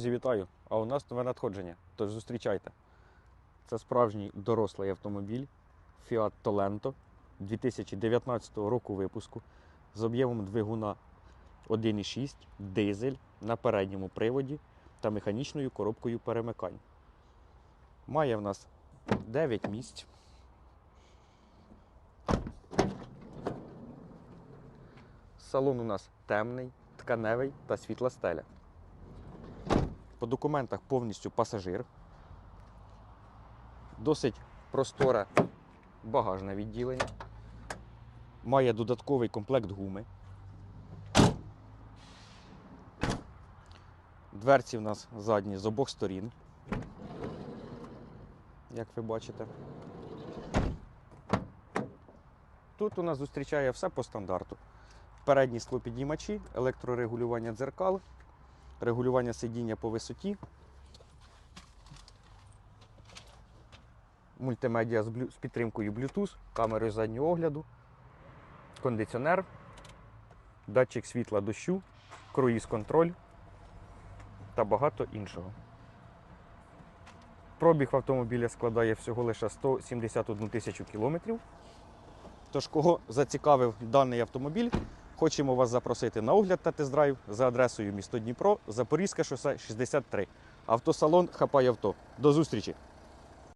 Друзі, вітаю! А у нас нове надходження. Тож зустрічайте. Це справжній дорослий автомобіль Fiat Tolento 2019 року випуску з об'ємом двигуна 1,6 дизель на передньому приводі та механічною коробкою перемикань. Має в нас 9 місць. Салон у нас темний, тканевий та світла стеля. По документах повністю пасажир. Досить просторе багажне відділення. Має додатковий комплект гуми. Дверці в нас задні з обох сторін. Як ви бачите. Тут у нас зустрічає все по стандарту. Передні склопідіймачі, електрорегулювання дзеркал, регулювання сидіння по висоті, мультимедіа з, підтримкою Bluetooth, камерою заднього огляду, кондиціонер, датчик світла дощу, круїз-контроль та багато іншого. Пробіг автомобіля складає всього лише 171 тисячу кілометрів. Тож, кого зацікавив даний автомобіль, Хочемо вас запросити на огляд та тест-драйв за адресою місто Дніпро, Запорізьке шосе 63. Автосалон Хапай авто. До зустрічі!